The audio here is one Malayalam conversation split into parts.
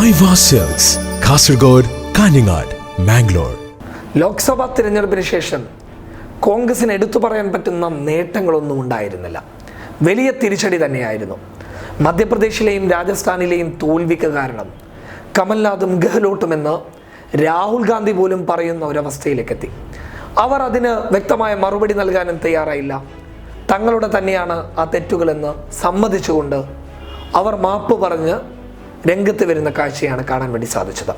കാസർഗോഡ് കാഞ്ഞങ്ങാട് മാംഗ്ലൂർ ലോക്സഭാ തിരഞ്ഞെടുപ്പിന് ശേഷം കോൺഗ്രസിന് എടുത്തു പറയാൻ പറ്റുന്ന നേട്ടങ്ങളൊന്നും ഉണ്ടായിരുന്നില്ല. വലിയ തിരിച്ചടി തന്നെയായിരുന്നു. മധ്യപ്രദേശിലെയും രാജസ്ഥാനിലെയും തോൽവിക്ക് കാരണം കമൽനാഥും ഗെഹ്ലോട്ടുമെന്ന് രാഹുൽ ഗാന്ധി പോലും പറയുന്ന ഒരവസ്ഥയിലേക്കെത്തി. അവർ അതിന് വ്യക്തമായ മറുപടി നൽകാനും തയ്യാറായില്ല. തങ്ങളുടെ തന്നെയാണ് ആ തെറ്റുകളെന്ന് സമ്മതിച്ചുകൊണ്ട് അവർ മാപ്പ് പറഞ്ഞ് രംഗത്ത് വരുന്ന കാഴ്ചയാണ് കാണാൻ വേണ്ടി സാധിച്ചത്.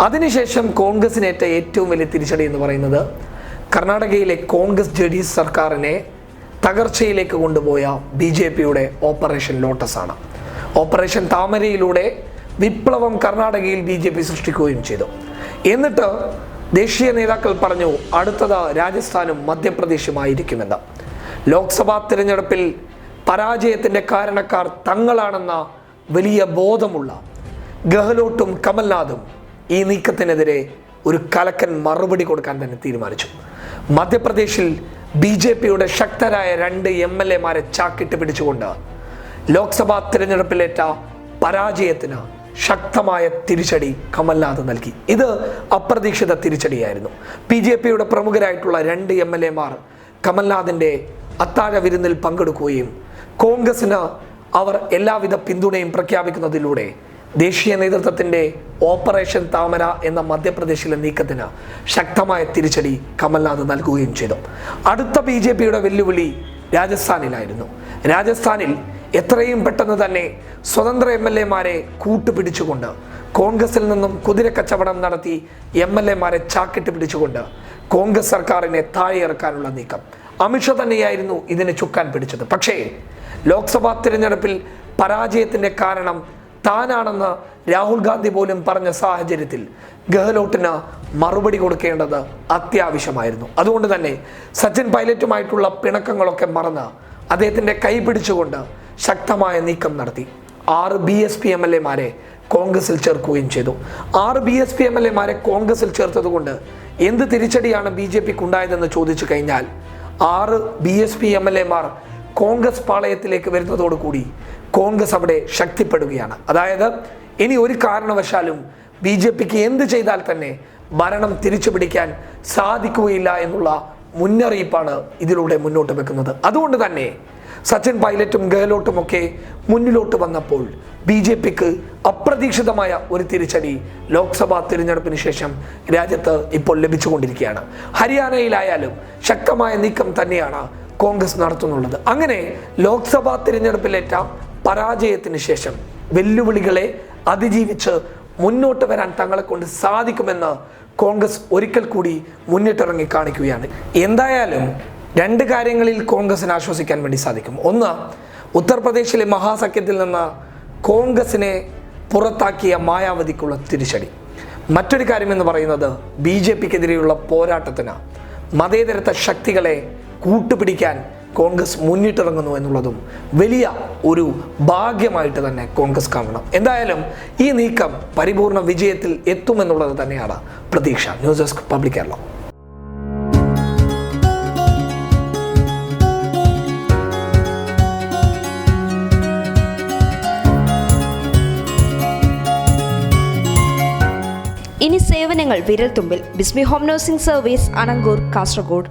അതിനുശേഷം കോൺഗ്രസിനേറ്റ ഏറ്റവും വലിയ തിരിച്ചടി എന്ന് പറയുന്നത് കർണാടകയിലെ കോൺഗ്രസ് ജെ ഡി എസ് സർക്കാരിനെ തകർച്ചയിലേക്ക് കൊണ്ടുപോയ ബി ജെ പിയുടെ ഓപ്പറേഷൻ ലോട്ടസ് ആണ് ഓപ്പറേഷൻ താമരയിലൂടെ വിപ്ലവം കർണാടകയിൽ ബി ജെ പി സൃഷ്ടിക്കുകയും ചെയ്തു. എന്നിട്ട് ദേശീയ നേതാക്കൾ പറഞ്ഞു അടുത്തത് രാജസ്ഥാനും മധ്യപ്രദേശുമായിരിക്കുമെന്ന്. ലോക്സഭാ തിരഞ്ഞെടുപ്പിൽ പരാജയത്തിന്റെ കാരണക്കാർ തങ്ങളാണെന്ന വലിയ ബോധമുള്ള ഗഹ്ലോട്ടും കമൽനാഥും ഈ നീക്കത്തിനെതിരെ ഒരു കലക്കൻ മറുപടി കൊടുക്കാൻ തന്നെ തീരുമാനിച്ചു. മധ്യപ്രദേശിൽ ബി ജെ പിയുടെ ശക്തരായ രണ്ട് എം എൽ എമാരെ ചാക്കിട്ട് പിടിച്ചുകൊണ്ട് ലോക്സഭാ തിരഞ്ഞെടുപ്പിലേറ്റ പരാജയത്തിന് ശക്തമായ തിരിച്ചടി കമൽനാഥ് നൽകി. ഇത് അപ്രതീക്ഷിത തിരിച്ചടിയായിരുന്നു. ബി ജെ പിയുടെ പ്രമുഖരായിട്ടുള്ള രണ്ട് എം എൽ എമാർ കമൽനാഥിന്റെ അത്താഴ വിരുന്നിൽ പങ്കെടുക്കുകയും കോൺഗ്രസിന് അവർ എല്ലാവിധ പിന്തുണയും പ്രഖ്യാപിക്കുന്നതിലൂടെ ദേശീയ നേതൃത്വത്തിന്റെ ഓപ്പറേഷൻ താമര എന്ന മധ്യപ്രദേശിലെ നീക്കത്തിന് ശക്തമായ തിരിച്ചടി കമൽനാഥ് നൽകുകയും ചെയ്തു. അടുത്ത ബി ജെ പിയുടെ വെല്ലുവിളി രാജസ്ഥാനിലായിരുന്നു. രാജസ്ഥാനിൽ എത്രയും പെട്ടെന്ന് തന്നെ സ്വതന്ത്ര എം എൽ എമാരെ കൂട്ടുപിടിച്ചുകൊണ്ട് കോൺഗ്രസിൽ നിന്നും കുതിരക്കച്ചവടം നടത്തി എം എൽ എമാരെ ചാക്കിട്ട് പിടിച്ചുകൊണ്ട് കോൺഗ്രസ് സർക്കാരിനെ താഴെയിറക്കാനുള്ള നീക്കം. അമിത്ഷാ തന്നെയായിരുന്നു ഇതിനെ ചുക്കാൻ പിടിച്ചത്. പക്ഷേ ലോക്സഭാ തിരഞ്ഞെടുപ്പിൽ പരാജയത്തിന്റെ കാരണം താനാണെന്ന് രാഹുൽ ഗാന്ധി പോലും പറഞ്ഞ സാഹചര്യത്തിൽ ഗെഹ്ലോട്ടിന് മറുപടി കൊടുക്കേണ്ടത് അത്യാവശ്യമായിരുന്നു. അതുകൊണ്ട് തന്നെ സച്ചിൻ പൈലറ്റുമായിട്ടുള്ള പിണക്കങ്ങളൊക്കെ മറന്ന് അദ്ദേഹത്തിന്റെ കൈ പിടിച്ചുകൊണ്ട് ശക്തമായ നീക്കം നടത്തി. ആറ് B S P M L എമാരെ കോൺഗ്രസിൽ ചേർക്കുകയും ചെയ്തു. ആറ് B S P M L എമാരെ കോൺഗ്രസിൽ ചേർത്തതുകൊണ്ട് എന്ത് തിരിച്ചടിയാണ് ബി ജെ പിക്ക് ഉണ്ടായതെന്ന് ചോദിച്ചു കഴിഞ്ഞാൽ ആറ് B S P M L എമാർ കോൺഗ്രസ് പാളയത്തിലേക്ക് വരുന്നതോടുകൂടി കോൺഗ്രസ് അവിടെ ശക്തിപ്പെടുകയാണ്. അതായത് ഇനി ഒരു കാരണവശാലും ബി ജെ പിക്ക് എന്ത് ചെയ്താൽ തന്നെ ഭരണം തിരിച്ചു പിടിക്കാൻ സാധിക്കുകയില്ല എന്നുള്ള മുന്നറിയിപ്പാണ് ഇതിലൂടെ മുന്നോട്ട് വെക്കുന്നത്. അതുകൊണ്ട് തന്നെ സച്ചിൻ പൈലറ്റും ഗെഹ്ലോട്ടും ഒക്കെ മുന്നിലോട്ട് വന്നപ്പോൾ ബി ജെ പിക്ക് അപ്രതീക്ഷിതമായ ഒരു തിരിച്ചടി ലോക്സഭാ തിരഞ്ഞെടുപ്പിന് ശേഷം രാജ്യത്ത് ഇപ്പോൾ ലഭിച്ചുകൊണ്ടിരിക്കുകയാണ്. ഹരിയാനയിലായാലും ശക്തമായ നീക്കം തന്നെയാണ് കോൺഗ്രസ് നടത്തുന്നുള്ളത്. അങ്ങനെ ലോക്സഭാ തിരഞ്ഞെടുപ്പിലേറ്റ പരാജയത്തിന് ശേഷം വെല്ലുവിളികളെ അതിജീവിച്ച് മുന്നോട്ട് വരാൻ തങ്ങളെ കൊണ്ട് സാധിക്കുമെന്ന് കോൺഗ്രസ് ഒരിക്കൽ കൂടി മുന്നിട്ടിറങ്ങി കാണിക്കുകയാണ്. എന്തായാലും രണ്ട് കാര്യങ്ങളിൽ കോൺഗ്രസിന് ആശ്വസിക്കാൻ വേണ്ടി സാധിക്കും. ഒന്ന് ഉത്തർപ്രദേശിലെ മഹാസഖ്യത്തിൽ നിന്ന് കോൺഗ്രസിനെ പുറത്താക്കിയ മായാവതിക്കുള്ള തിരിച്ചടി. മറ്റൊരു കാര്യമെന്ന് പറയുന്നത് ബി ജെ പിക്കെതിരെയുള്ള പോരാട്ടത്തിന് മതേതരത്വ ശക്തികളെ കൂട്ടുപിടിക്കാൻ കോൺഗ്രസ് മുന്നിട്ടിറങ്ങുന്നു എന്നുള്ളതും വലിയ ഒരു ഭാഗ്യമായിട്ട് തന്നെ കോൺഗ്രസ് കാണണം. എന്തായാലും ഈ നീക്കം പരിപൂർണ വിജയത്തിൽ എത്തുമെന്നുള്ളത് തന്നെയാണ് പ്രതീക്ഷ. News desk public Keralam. ഇനി സേവനങ്ങൾ വിരൽത്തുമ്പിൽ. Bismi home nursing service Anangur Kasaragod.